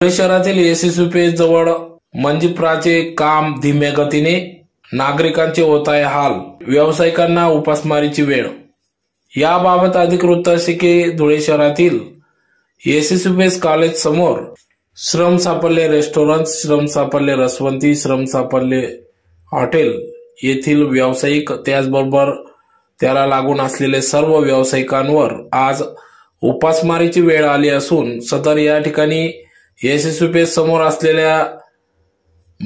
धुळे शहरातील एसएसपी जवळ मंजिप्राचे काम धीम्या गतीने नागरिकांचे होत आहे हाल. व्यावसायिकांना उपासमारीची वेळ. याबाबत अधिक वृत्त असे की धुळे शहरातील एसएसपीएस कॉलेज समोर श्रम सापल्य रेस्टॉरंट श्रम सापल्य रसवंती श्रम सापल्य हॉटेल येथील व्यावसायिक त्याचबरोबर त्याला लागून असलेले सर्व व्यावसायिकांवर आज उपासमारीची वेळ आली असून सदर या ठिकाणी एसएसपीएस समोर असलेल्या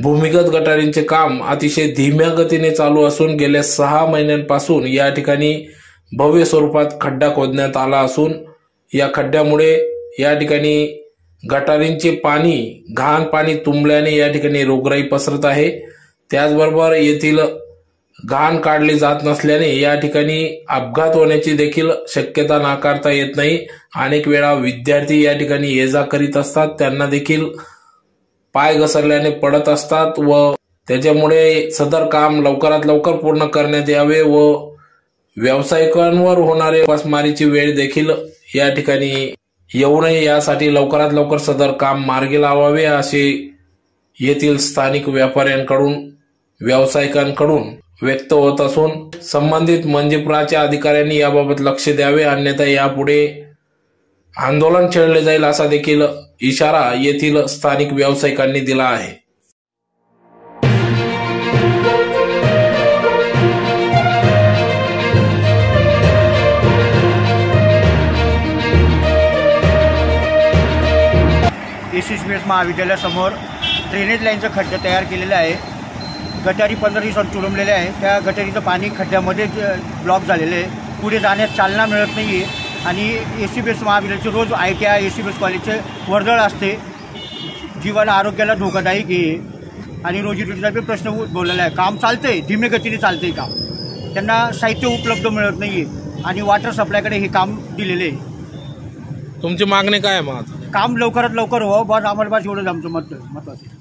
भूमिगत गटारींचे काम अतिशय धीम्या गतीने चालू असून गेल्या सहा महिन्यांपासून या ठिकाणी भव्य स्वरूपात खड्डा खोदण्यात आला असून या खड्ड्यामुळे या ठिकाणी गटारींचे पाणी घाण पाणी तुंबल्याने या ठिकाणी रोगराई पसरत आहे. त्याचबरोबर येथील घाण काढली जात नसल्याने या ठिकाणी अपघात होण्याची देखील शक्यता नाकारता येत नाही. अनेक वेळा विद्यार्थी या ठिकाणी ये जा करीत असतात. त्यांना देखील पाय घसरल्याने पडत असतात व त्याच्यामुळे सदर काम लवकरात लवकर पूर्ण करण्यात यावे व व्यावसायिकांवर होणारे उपासमारीची वेळ देखील या ठिकाणी येऊ नये. यासाठी लवकरात लवकर सदर काम मार्गी लावावे असे येथील स्थानिक व्यापाऱ्यांकडून व्यावसायिकांकडून व्यक्त होत असून संबंधित मंजिप्राच्या अधिकाऱ्यांनी याबाबत लक्ष द्यावे अन्यथा यापुढे आंदोलन छेडले जाईल असा देखील इशारा येथील स्थानिक व्यावसायिकांनी दिला आहे. एसी एस महाविद्यालयासमोर ड्रेनेज लाईनचं खड्डे तयार केलेलं आहे गटारी पंधरा दिवसात तुडवलेले आहे. त्या गटारीचं पाणी खड्ड्यामध्ये ब्लॉक झालेलं आहे. पुढे जाण्यास चालना मिळत नाही आहे आणि एस सी बी एस महाविद्यालयाचे रोज I T I S C B S कॉलेजचे वर्दळ असते. जीवाला आरोग्याला धोकादायक आहे. आणि रोजीरोटीचा बी प्रश्न उद्भवलेला आहे. काम चालतंय. धीमे गतीने चालतंय काम. त्यांना साहित्य उपलब्ध मिळत नाही आहे आणि वॉटर सप्लायकडे हे काम दिलेले आहे. तुमची मागणी काय आहे मग? काम लवकरात लवकर व्हावं. बस आम्हाला बस एवढंच आमचं मत महत्वाचं आहे.